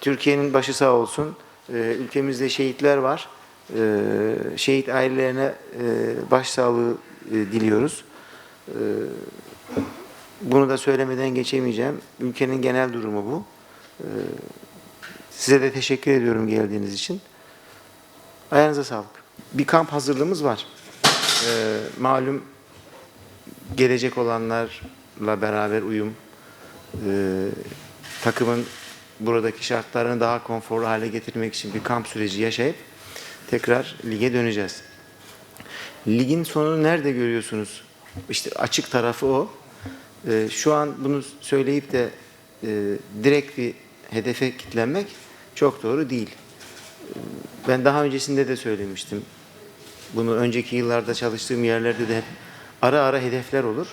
Türkiye'nin başı sağ olsun. Ee, ülkemizde şehitler var. Ee, şehit ailelerine e, başsağlığı e, diliyoruz. Ee, bunu da söylemeden geçemeyeceğim. Ülkenin genel durumu bu. Ee, size de teşekkür ediyorum geldiğiniz için. Ayağınıza sağlık. Bir kamp hazırlığımız var. Ee, malum gelecek olanlarla beraber uyum, e, takımın buradaki şartlarını daha konforlu hale getirmek için bir kamp süreci yaşayıp tekrar lige döneceğiz. Ligin sonunu nerede görüyorsunuz? İşte açık tarafı o. Ee, şu an bunu söyleyip de e, direkt bir hedefe kitlenmek çok doğru değil. Ee, Ben daha öncesinde de söylemiştim. Bunu önceki yıllarda çalıştığım yerlerde de hep ara ara hedefler olur.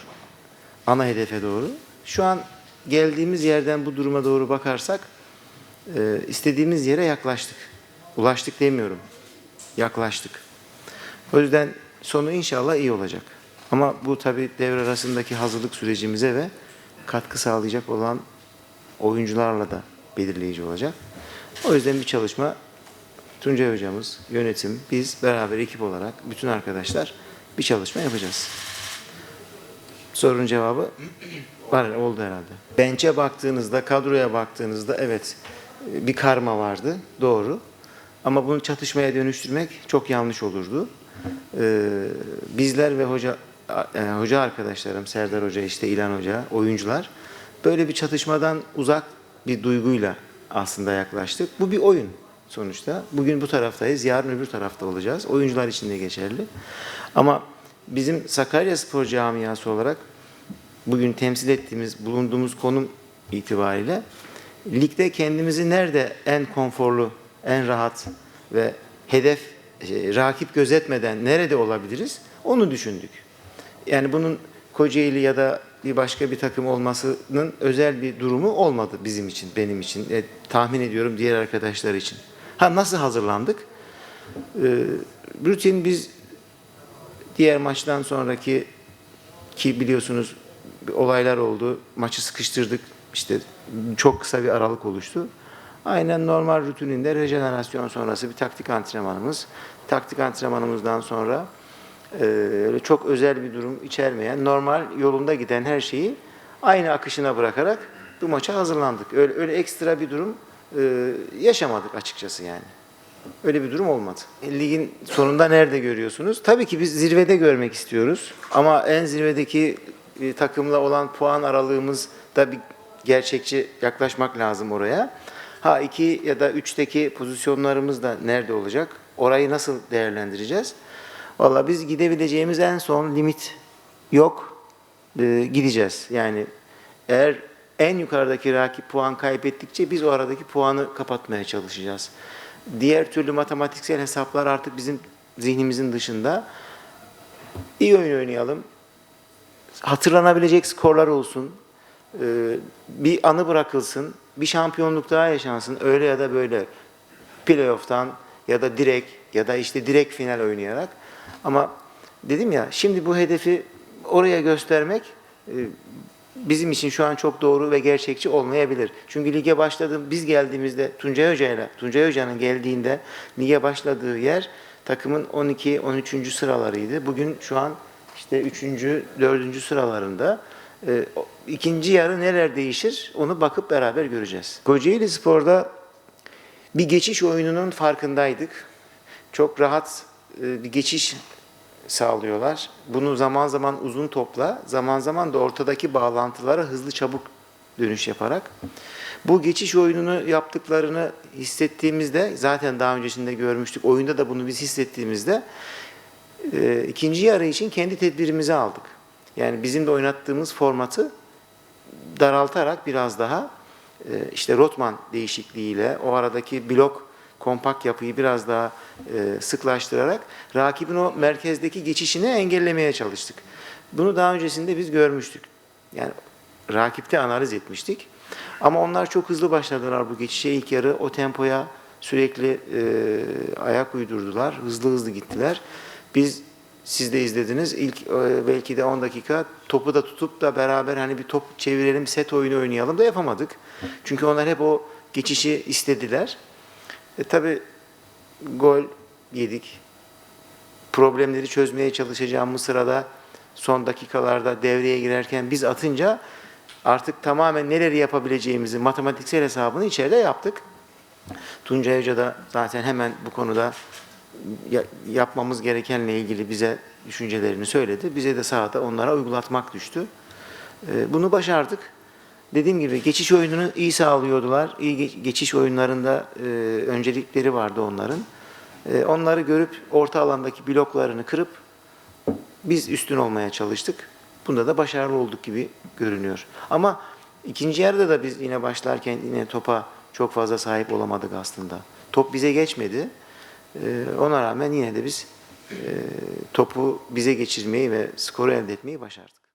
Ana hedefe doğru. Şu an geldiğimiz yerden bu duruma doğru bakarsak e, istediğimiz yere yaklaştık. Ulaştık demiyorum. Yaklaştık. O yüzden sonu inşallah iyi olacak. Ama bu tabi devre arasındaki hazırlık sürecimize ve katkı sağlayacak olan oyuncularla da belirleyici olacak. O yüzden bir çalışma Tuncay hocamız, yönetim, biz beraber ekip olarak bütün arkadaşlar bir çalışma yapacağız. Sorunun cevabı var oldu herhalde. Bençe baktığınızda, kadroya baktığınızda evet bir karma vardı. Doğru. Ama bunu çatışmaya dönüştürmek çok yanlış olurdu. Ee, bizler ve hoca e, hoca arkadaşlarım, Serdar Hoca, işte İlhan Hoca, oyuncular böyle bir çatışmadan uzak bir duyguyla aslında yaklaştık. Bu bir oyun sonuçta. Bugün bu taraftayız, yarın öbür tarafta olacağız. Oyuncular için de geçerli. Ama bizim Sakarya Spor camiası olarak bugün temsil ettiğimiz, bulunduğumuz konum itibariyle ligde kendimizi nerede en konforlu, en rahat ve hedef, e, rakip gözetmeden nerede olabiliriz onu düşündük. Yani bunun Kocaeli ya da bir başka bir takım olmasının özel bir durumu olmadı bizim için, benim için. E, tahmin ediyorum diğer arkadaşlar için. Ha nasıl hazırlandık? E, rutin biz diğer maçtan sonraki ki biliyorsunuz olaylar oldu. Maçı sıkıştırdık. İşte çok kısa bir aralık oluştu. Aynen normal rutininde rejenerasyon sonrası bir taktik antrenmanımız. Taktik antrenmanımızdan sonra e, öyle çok özel bir durum içermeyen, normal yolunda giden her şeyi aynı akışına bırakarak bu maça hazırlandık. Öyle, öyle ekstra bir durum e, yaşamadık açıkçası yani. Öyle bir durum olmadı. Ligin sonunda nerede görüyorsunuz? Tabii ki biz zirvede görmek istiyoruz. Ama en zirvedeki e, takımla olan puan aralığımız da bir gerçekçi yaklaşmak lazım oraya. Ha iki ya da üçteki pozisyonlarımız da nerede olacak? Orayı nasıl değerlendireceğiz? Valla biz gidebileceğimiz en son limit yok. Ee, gideceğiz. Yani eğer en yukarıdaki rakip puan kaybettikçe biz o aradaki puanı kapatmaya çalışacağız. Diğer türlü matematiksel hesaplar artık bizim zihnimizin dışında. İyi oyun oynayalım. Hatırlanabilecek skorlar olsun. Ee, bir anı bırakılsın. Bir şampiyonluk daha yaşansın. Öyle ya da böyle. Playoff'tan ya da direkt ya da işte direkt final oynayarak. Ama dedim ya şimdi bu hedefi oraya göstermek e, bizim için şu an çok doğru ve gerçekçi olmayabilir. Çünkü lige başladım biz geldiğimizde Tuncay Hoca'yla Tuncay Hoca'nın geldiğinde lige başladığı yer takımın 12 13. sıralarıydı. Bugün şu an işte 3. 4. sıralarında. E, ikinci yarı neler değişir onu bakıp beraber göreceğiz. Kocaeli Spor'da bir geçiş oyununun farkındaydık. Çok rahat e, bir geçiş sağlıyorlar. Bunu zaman zaman uzun topla, zaman zaman da ortadaki bağlantılara hızlı çabuk dönüş yaparak. Bu geçiş oyununu yaptıklarını hissettiğimizde, zaten daha öncesinde görmüştük, oyunda da bunu biz hissettiğimizde e, ikinci yarı için kendi tedbirimizi aldık. Yani bizim de oynattığımız formatı daraltarak biraz daha e, işte Rotman değişikliğiyle o aradaki blok kompakt yapıyı biraz daha e, sıklaştırarak rakibin o merkezdeki geçişini engellemeye çalıştık. Bunu daha öncesinde biz görmüştük. Yani rakipte analiz etmiştik. Ama onlar çok hızlı başladılar bu geçişe ilk yarı o tempoya sürekli e, ayak uydurdular. Hızlı hızlı gittiler. Biz siz de izlediniz. İlk e, belki de 10 dakika topu da tutup da beraber hani bir top çevirelim, set oyunu oynayalım da yapamadık. Çünkü onlar hep o geçişi istediler. E, tabii gol yedik. Problemleri çözmeye çalışacağımız sırada son dakikalarda devreye girerken biz atınca artık tamamen neleri yapabileceğimizi matematiksel hesabını içeride yaptık. Tuncay Hoca da zaten hemen bu konuda yapmamız gerekenle ilgili bize düşüncelerini söyledi. Bize de sahada onlara uygulatmak düştü. Ee, Bunu başardık. Dediğim gibi geçiş oyununu iyi sağlıyordular. İyi ge- geçiş oyunlarında e, öncelikleri vardı onların. E, onları görüp orta alandaki bloklarını kırıp biz üstün olmaya çalıştık. Bunda da başarılı olduk gibi görünüyor. Ama ikinci yarıda da biz yine başlarken yine topa çok fazla sahip olamadık aslında. Top bize geçmedi. Ee, ona rağmen yine de biz e, topu bize geçirmeyi ve skoru elde etmeyi başardık.